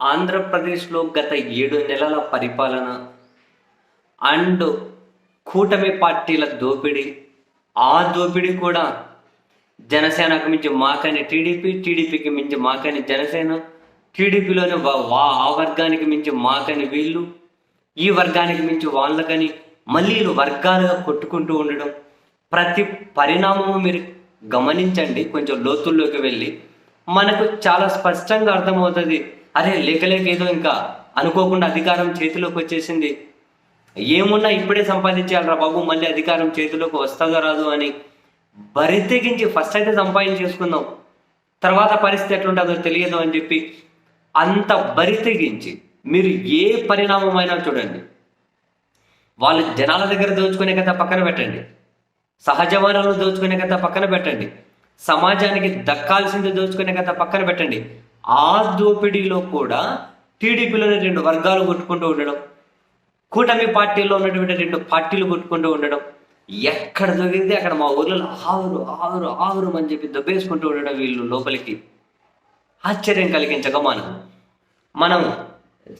ఆంధ్రప్రదేశ్లో గత ఏడు నెలల పరిపాలన అండ్ కూటమి పార్టీల దోపిడీ ఆ దోపిడీ కూడా జనసేనకు మించి మాకని టీడీపీ టీడీపీకి మించి మాకని జనసేన టీడీపీలోని వా ఆ వర్గానికి మించి మాకని వీళ్ళు ఈ వర్గానికి మించి వాళ్ళకని మళ్ళీ వర్గాలుగా కొట్టుకుంటూ ఉండడం ప్రతి పరిణామము మీరు గమనించండి కొంచెం లోతుల్లోకి వెళ్ళి. మనకు చాలా స్పష్టంగా అర్థమవుతుంది అరే లేక లేక ఏదో ఇంకా అనుకోకుండా అధికారం చేతిలోకి వచ్చేసింది. ఏమున్నా ఇప్పుడే సంపాదించాలరా బాబు మళ్ళీ అధికారం చేతిలోకి వస్తుందో రాదు అని బరితెగించి ఫస్ట్ అయితే సంపాదించేసుకుందాం తర్వాత పరిస్థితి ఎట్లుంటుందో తెలియదు అని చెప్పి అంత బరితెగించి మీరు ఏ పరిణామమైనా చూడండి. వాళ్ళు జనాల దగ్గర దోచుకునే కథ పక్కన పెట్టండి. సహజ వనరులు దోచుకునే కథ పక్కన పెట్టండి. సమాజానికి దక్కాల్సింది దోచుకునే కథ పక్కన పెట్టండి. ఆ దోపిడీలో కూడా టీడీపీలోనే రెండు వర్గాలు కొట్టుకుంటూ ఉండడం కూటమి పార్టీలో ఉన్నటువంటి రెండు పార్టీలు కొట్టుకుంటూ ఉండడం ఎక్కడ దొరికితే అక్కడ మా ఊర్లలో ఆవురు ఆవురు ఆవురు అని చెప్పి దొబ్బేసుకుంటూ ఉండడం వీళ్ళు లోపలికి. ఆశ్చర్యం కలిగించక మనం మనం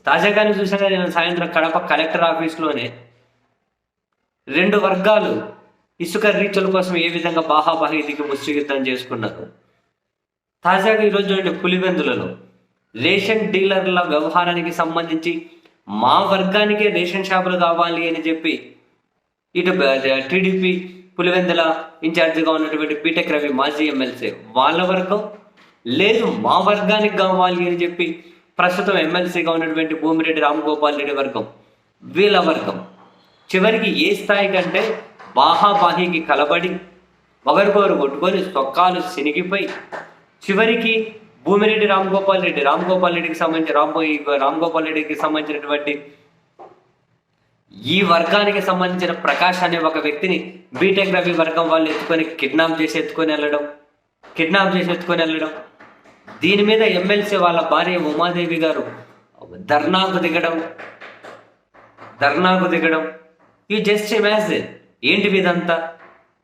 తాజాగానే చూసాను నేను సాయంత్రం కడప కలెక్టర్ ఆఫీస్లోనే రెండు వర్గాలు ఇసుక రీచల కోసం ఏ విధంగా బాహాబాహి దిగి ముష్టియుద్ధం చేసుకున్నారు. తాజాగా ఈరోజు చూడండి పులివెందులలో రేషన్ డీలర్ల వ్యవహారానికి సంబంధించి మా వర్గానికే రేషన్ షాపులు కావాలి అని చెప్పి ఇటు టీడీపీ పులివెందుల ఇన్ఛార్జిగా ఉన్నటువంటి బీటెక్ రవి మాజీ ఎమ్మెల్సీ వాళ్ళ వర్గం లేదు మా వర్గానికి కావాలి అని చెప్పి ప్రస్తుతం ఎమ్మెల్సీగా ఉన్నటువంటి భూమిరెడ్డి రామగోపాల్ రెడ్డి వర్గం వీళ్ళ వర్గం చివరికి ఏ స్థాయి కంటే బాహాబాహికి కలబడి ఒకరికొకరు కొట్టుకొని సొక్కాలు సినిగిపోయి చివరికి భూమిరెడ్డి రామగోపాల్ రెడ్డి. రామగోపాల్ రెడ్డికి సంబంధించి రామ్ గోపాల్ రెడ్డికి సంబంధించినటువంటి ఈ వర్గానికి సంబంధించిన ప్రకాష్ అనే ఒక వ్యక్తిని బీటెక్ రవి వర్గం వాళ్ళు ఎత్తుకొని కిడ్నాప్ చేసి ఎత్తుకొని వెళ్ళడం కిడ్నాప్ చేసి ఎత్తుకొని వెళ్ళడం దీని మీద ఎమ్మెల్సీ వాళ్ళ భార్య ఉమాదేవి గారు ధర్నాకు దిగడం ధర్నాకు దిగడం. యూ జస్ట్ ఇమాజిన్ ఏంటి ఇదంతా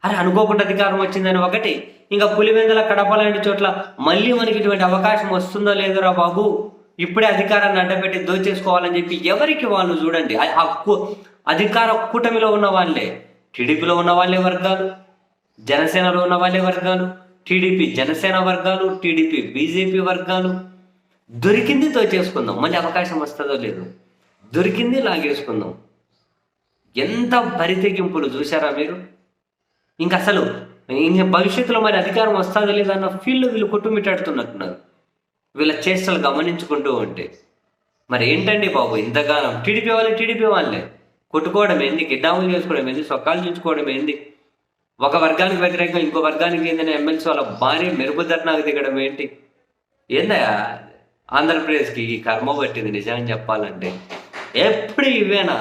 అరే అనుకోకుండా అధికారం వచ్చిందని ఒకటి. ఇంకా పులివెందుల కడప లాంటి చోట్ల మళ్ళీ మనకి ఇటువంటి అవకాశం వస్తుందో లేదురా బాబు. ఇప్పుడే అధికారాన్ని అడ్డపెట్టి దోచేసుకోవాలని చెప్పి ఎవరికి వాళ్ళు చూడండి. ఆ- కు- అధికార కూటమిలో ఉన్న వాళ్ళే. టీడీపీలో ఉన్న వాళ్ళే వర్గాలు. జనసేనలో ఉన్న వాళ్ళే వర్గాలు. టీడీపీ జనసేన వర్గాలు టీడీపీ బీజేపీ వర్గాలు. దొరికింది దోచేసుకుందాం. మళ్ళీ అవకాశం వస్తుందో లేదు. దొరికింది లాగేసుకుందాం. ఎంత పరితెగింపులు చూసారా మీరు? ఇంక అసలు ఇంకా భవిష్యత్తులో మరి అధికారం వస్తుందో లేదా అన్న ఫీల్డ్ వీళ్ళు కొట్టుమిట్టాడుతున్నట్టున్నారు. వీళ్ళ చేష్టలు గమనించుకుంటూ ఉంటే. మరి ఏంటండి బాబు ఇంతకాలం టీడీపీ వాళ్ళే టీడీపీ వాళ్ళే. కొట్టుకోవడం ఏంది? గిడ్డాములు చేసుకోవడం ఏంది? సొక్కాలు చూసుకోవడం ఏంది? ఒక వర్గానికి వ్యతిరేకంగా ఇంకో వర్గానికి ఏందని ఎమ్మెల్సీ వాళ్ళ భారీ మెరుపు ధర్నాకు దిగడం ఏంటి? ఏందయ్యా ఆంధ్రప్రదేశ్కి ఈ కర్మ పట్టింది నిజాన్ని చెప్పాలంటే? ఎప్పుడు ఇవేనా?